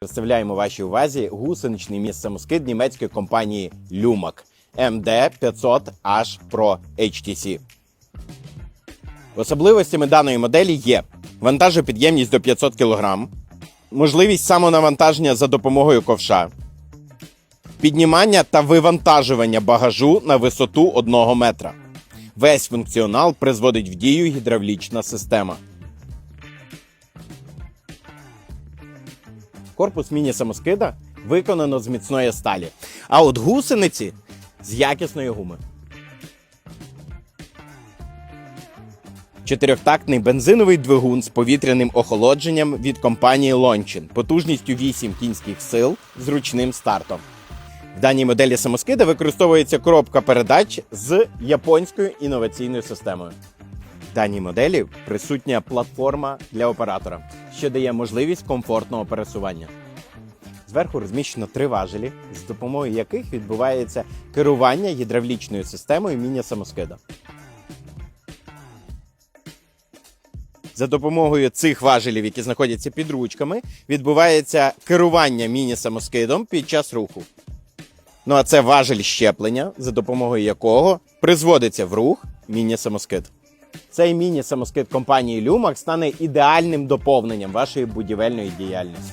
Представляємо вашій увазі гусеничний міст самоскид німецької компанії Lumac MD 500 H Pro HTC. Особливостями даної моделі є вантажопідємність до 500 кг, можливість самонавантаження за допомогою ковша, піднімання та вивантажування багажу на висоту 1 метра. Весь функціонал призводить в дію гідравлічна система. Корпус міні-самоскида виконано з міцної сталі, а от гусениці з якісної гуми. Чотирьохтактний бензиновий двигун з повітряним охолодженням від компанії Lonchin потужністю 8 кінських сил з ручним стартом. В даній моделі самоскида використовується коробка передач з японською інноваційною системою. В даній моделі присутня платформа для оператора, що дає можливість комфортного пересування. Зверху розміщено три важелі, з допомогою яких відбувається керування гідравлічною системою міні-самоскида. За допомогою цих важелів, які знаходяться під ручками, відбувається керування міні-самоскидом під час руху. Ну а це важель щеплення, за допомогою якого призводиться в рух міні-самоскид. Цей міні-самоскид компанії Lumax стане ідеальним доповненням вашої будівельної діяльності.